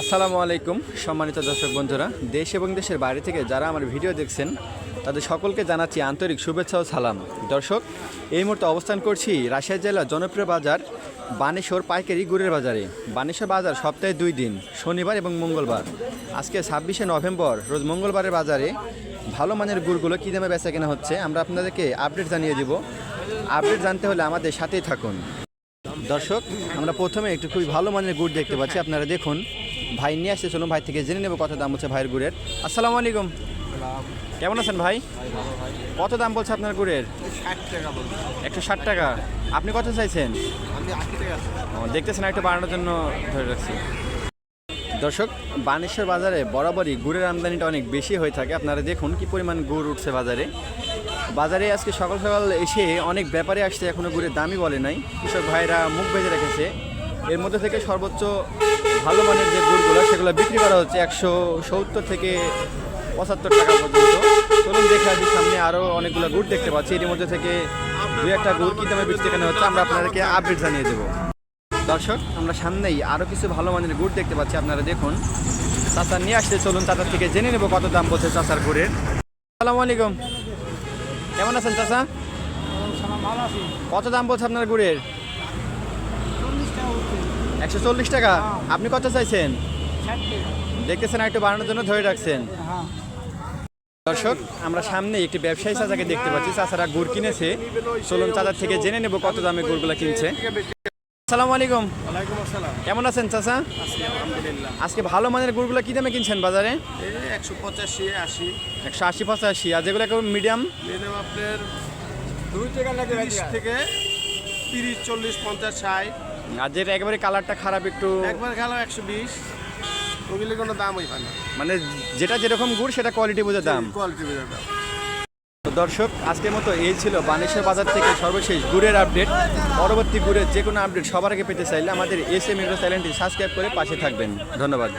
আসসালামু আলাইকুম, সম্মানিত দর্শক বন্ধুরা। দেশ এবং দেশের বাইরে থেকে যারা আমার ভিডিও দেখছেন, তাদের সকলকে জানাচ্ছি আন্তরিক শুভেচ্ছা ও সালাম। দর্শক, এই মুহূর্তে অবস্থান করছি রাজশাহী জেলার জনপ্রিয় বাজার বানেশ্বর পাইকারি গুড়ের বাজারে। বানেশ্বর বাজার সপ্তাহে দুই দিন, শনিবার এবং মঙ্গলবার। আজকে ছাব্বিশে নভেম্বর, রোজ মঙ্গলবারের বাজারে ভালো মানের গুড়গুলো কী দামে বেচা কেনা হচ্ছে, আমরা আপনাদেরকে আপডেট জানিয়ে দিব। আপডেট জানতে হলে আমাদের সাথেই থাকুন। দর্শক, আমরা প্রথমে একটু খুবই ভালো মানের গুড় দেখতে পাচ্ছি, আপনারা দেখুন। ভাই নিয়ে আসছে চলুন ভাই থেকে জেনে নেব কত দাম বলছে ভাইয়ের গুড়ের। আসসালামু আলাইকুম। কেমন আছেন ভাই? কত দাম বলছে আপনার গুড়ের? একশো ষাট টাকা আপনি কত চাইছেন? দেখতেছেন একটু বাড়ানোর জন্য ধরে রাখছি। দর্শক বানেশ্বর বাজারে বরাবরই গুড়ের আমদানিটা অনেক বেশি হয়ে থাকে। আপনারা দেখুন কি পরিমাণ গুড় উঠছে বাজারে। বাজারে আজকে সকাল সকাল এসে অনেক ব্যাপারে আসছে এখনও গুড়ের দামই বলে নাই। কৃষক ভাইরা মুখ বেঁধে রেখেছে। এর মধ্যে থেকে সর্বোচ্চ ভালো মানের যে গুড়গুলো সেগুলো বিক্রি করা হচ্ছে একশো সত্তর থেকে পঁচাত্তর টাকা পর্যন্ত। চলুন দেখে আসি সামনে আরও অনেকগুলো গুড় দেখতে পাচ্ছি। এর মধ্যে থেকে দু একটা গুড় কী দামে বিক্রি কেনা হচ্ছে আমরা আপনাদেরকে আপডেট জানিয়ে দেবো। দর্শক আমরা সামনেই আরও কিছু ভালো মানের গুড় দেখতে পাচ্ছি আপনারা দেখুন। চাচা নিয়ে আসতে চলুন চাচার থেকে জেনে নেব কত দাম বলছে চাচার গুড়ের। আসসালামু আলাইকুম। কেমন আছেন চাচা? কত দাম বলছে আপনার গুড়ের? একশো চল্লিশ টাকা। আপনি কত চাইছেন? দেখতেছেন একটু বাড়ানোর জন্য ধরে রাখছেন। হ্যাঁ। দর্শক আমরা সামনে একটি ব্যবসায়ী চাচাকে দেখতে পাচ্ছি। চাচারা গুড় কিনেছে। চলুন চাচার থেকে জেনে নেব কত দামে গুড়গুলো কিনছে। আসসালামু আলাইকুম। ওয়ালাইকুম আসসালাম। কেমন আছেন চাচা? আলহামদুলিল্লাহ। আজকে ভালো মানের গুড়গুলো কি দামে কিনছেন বাজারে? এই একশো পঁচাশি আশি। একশো আশি পঁচাশি। আর যেগুলো মিডিয়াম? মিনিমাম আপনার দুই টাকা লাগে তিরিশ থেকে তিরিশ চল্লিশ পঞ্চাশ ষাট। আর যেটা একেবারে কালারটা খারাপ একটু একবার গেল একশো বিশ। ওগুলি কোনো দাম ওই না। মানে যেটা যেরকম গুড় সেটা কোয়ালিটি বোঝা দাম। কোয়ালিটি বোঝা দাম। তো দর্শক আজকের মতো এই ছিল বানেশ্বর বাজার থেকে সর্বশেষ গুড়ের আপডেট। পরবর্তী গুড়ের যে কোনো আপডেট সবার আগে পেতে চাইলে আমাদের এস এম চ্যানেলটি সাবস্ক্রাইব করে পাশে থাকবেন। ধন্যবাদ।